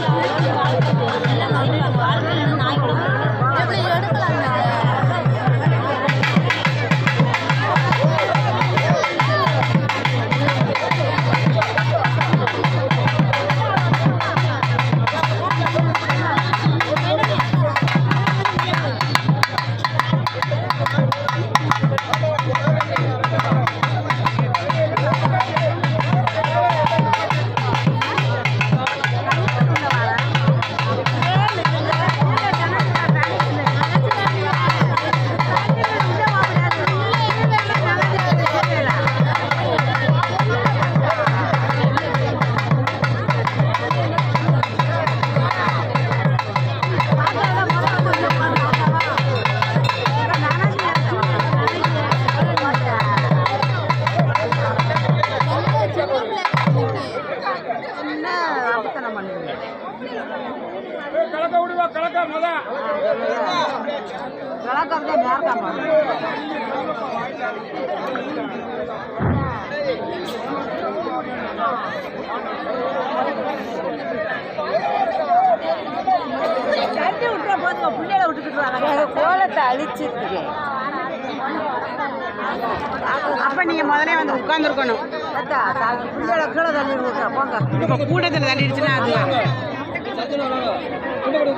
네. கலக்க முத கோலத்தை அழிச்சிருக்கு அப்ப நீங்க முதலே வந்து உட்கார்ந்துருக்கணும். பிள்ளைகளை கீழே தள்ளி போங்க. கூட்டத்துல தள்ளிடுச்சுன்னா அது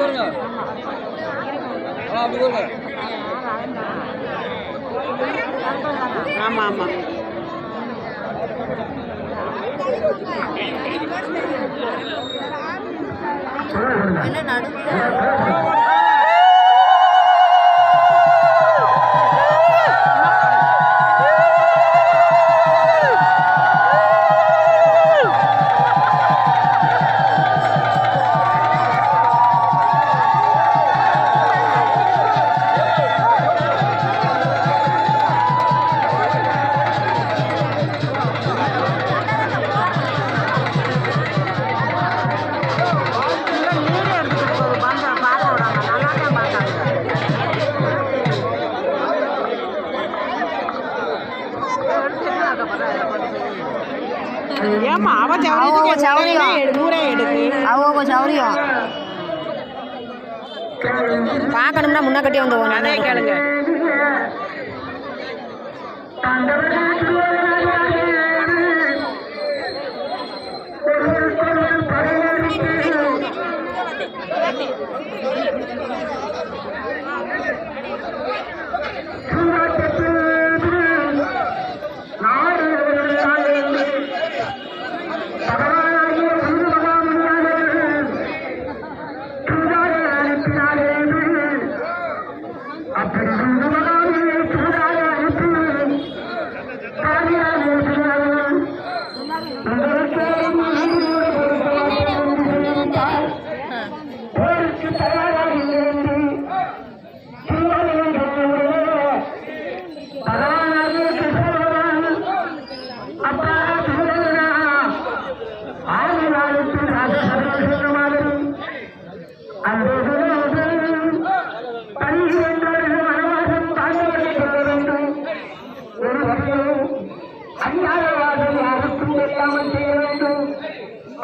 கொண்டு போய் உட்காருங்க ஆ அப்படி உட்காருங்க ஆமா ஆமா. என்ன நடுங்க ஏமா அவ சௌரியம். எடு நூறே எடுக்கு அவங்க சௌரியம் பார்க்கணும்னா முன்ன கட்டி வந்து அதே கேளுங்க.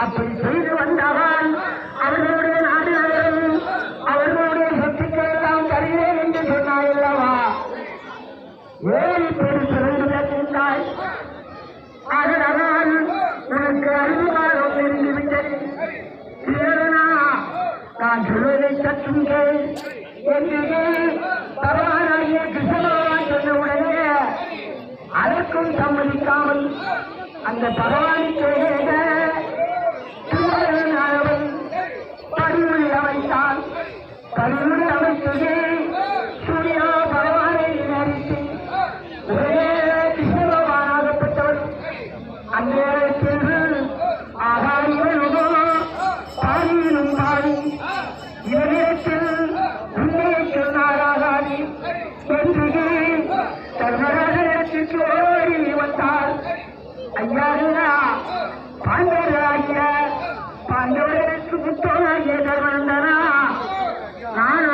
அப்படி செய்து வந்தவன் அவர்களுடைய நாடுகளையும் அவர்களுடைய சொத்துக்களை எல்லாம் தருகிறேன் என்று சொன்னாய் அல்லவா ஏன் யாரும் சம்மதிக்காமல் அந்த பகவானுக்கு திருமணம் பரிமொழி அமைத்தான் பரிமொழி அமைத்தது சூர்யா பகவானை நினைத்து ஒரே கிருஷ்ணபகவானாகப்பட்டவர் அந்நேரத்தில் ஆகாரிகளுமோ பாடியிலும் பாடி இவரே பாண்டவருக்கு புத்தோராகிய தர்மந்தனா நான்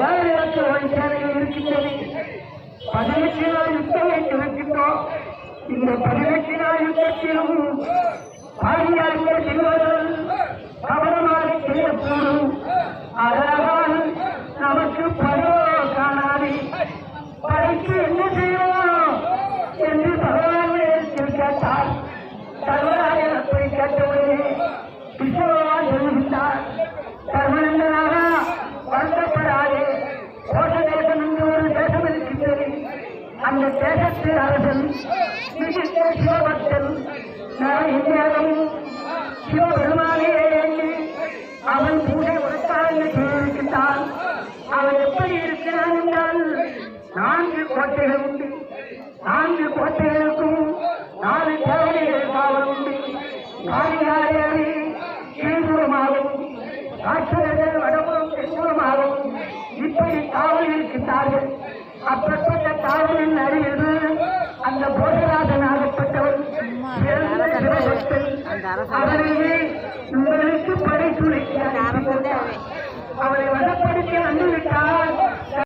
ஏழு லட்சம் ரூபாய் இருக்கின்றது. பதினெட்டு நாள் யுத்தம் இருக்கின்றோம் இந்த பதினெட்டு நாள் யுத்தத்திலும் பாதியாக செய்வர்கள் கவனமாக நான் இந்தியாவும் சிவபெருமானே என்று அவன் கூட உடற்காக அவன் எப்படி இருக்கிறான் என்றால் நான்கு கோட்டைகள் உண்டு. நான்கு கோட்டைகளுக்கும் நாலு தேவதைகள் காவல் உண்டு. காரியாரே கீழ்புறமாகவும் காட்சியர்கள் வடபுறம் தென்புறமாகவும் இப்படி காவல் இருக்கின்றார்கள். அப்பற்பட்ட அவரையே உங்களுக்கு படைத்துரைக்கிறார் அவரை வசப்படுத்தி வந்துவிட்டால்